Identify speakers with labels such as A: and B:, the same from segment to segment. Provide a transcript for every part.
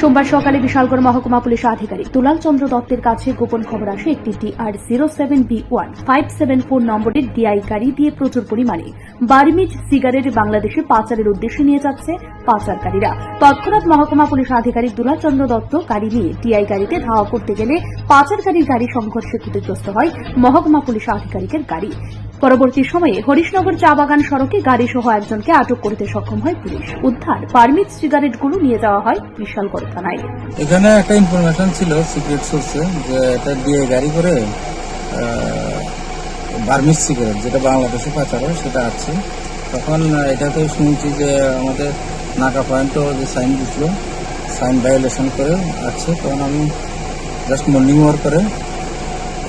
A: সোমবার সকালে বিশালগড় মহকুমা পুলিশ আধিকারিক দুলাল চন্দ্র দত্তের কাছে গোপন খবর আসে একটি TR zero seven B one five seven four নম্বরের ডিআই গাড়ি দিয়ে প্রচুর পরিমাণে বার্মিজ সিগারেট বাংলাদেশে পাচারের উদ্দেশ্যে নিয়ে যাচ্ছে পাচারকারীরা। তৎক্ষণাৎ মহকুমা পুলিশ আধিকারিক দুলাল চন্দ্র দত্ত গাড়ি নিয়ে টিআই গাড়িতে ধাওয়া করতে গেলে পাচারকারীর গাড়ি সংঘর্ষে ক্ষতিগ্রস্ত হয় মহকুমা পুলিশ আধিকারিকের গাড়ি। পরবর্তী সময়ে হরিশনগর চা বাগান সড়কে গাড়ি সহ একজনকে আটক করতে সক্ষম হয় পুলিশ। উদ্ধার পারমিট সিগারেটগুলো নিয়ে যাওয়া হয় বিশালগড় থানায়।
B: এখানে একটা ইনফরমেশন ছিল সিক্রেট সোর্সে যে এটা দিয়ে গাড়ি করে বার্মিস সিগারেট যেটা বাংলাদেশে পাচার হয় সেটা আছে। তখন আহ, এটাতে শুনছি যে আমাদের নাকা পয়েন্টও যে সাইন দিছিল সাইন ভায়োলেশন করে আছে। তখন আমি জাস্ট মর্নিং ওয়ার্ক করে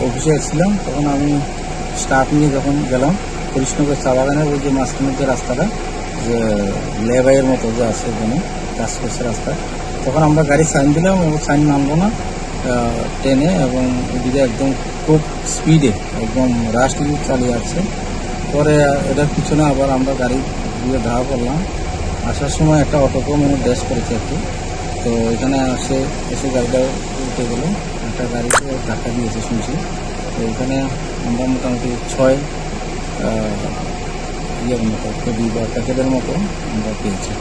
B: অফিসে এসেছিলাম। তখন আমি স্টাফ নিয়ে যখন গেলাম কৃষ্ণগর চা বাগানের ওই যে মাঝখানের যে রাস্তাটা, যে লেবাইয়ের মতো যে আছে ওখানে, কাজ করছে রাস্তা, তখন আমরা গাড়ি সাইন দিলাম এবং সাইন মানবো না ট্রেনে এবং ওদিকে একদম খুব স্পিডে একদম রাস্টলি চালিয়ে আসছে পরে এটার পিছনে আবার আমরা গাড়ি দিয়ে ধাওয়া করলাম আসার সময় একটা অটোকেও মানে ড্যাশ করেছে একটু। তো এখানে আসে, এসে গাড়িটা উঠে গেল। একটা গাড়িতে ধাক্কা দিয়েছে শুনছি। তো এখানে আমরা মোটামুটি ছয় আহ, ইয়ের মতো কেবি বা প্যাকেটের মতো আমরা পেয়েছি।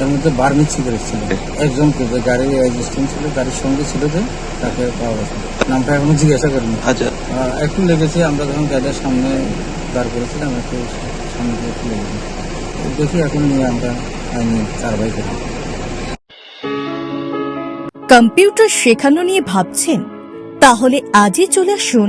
B: এর মধ্যে বার্মিক সিগারেট ছিল একজনকে যে গাড়ির এক্সিস্টেন্স ছিল গাড়ির সঙ্গে ছিল যে তাকে পাওয়া গেছে। নামটা এখনও জিজ্ঞাসা করিনি।
C: আচ্ছা।
B: আহ, একটু লেগেছে আমরা যখন গাড়িটার সামনে দাঁড় করেছিলাম একটু সামনে দিয়ে একটু লেগেছে দেখি এখন নিয়ে আমরা আইনি কারবাই করি।
D: কম্পিউটার শেখানো নিয়ে ভাবছেন? তাহলে আজই চলে আসুন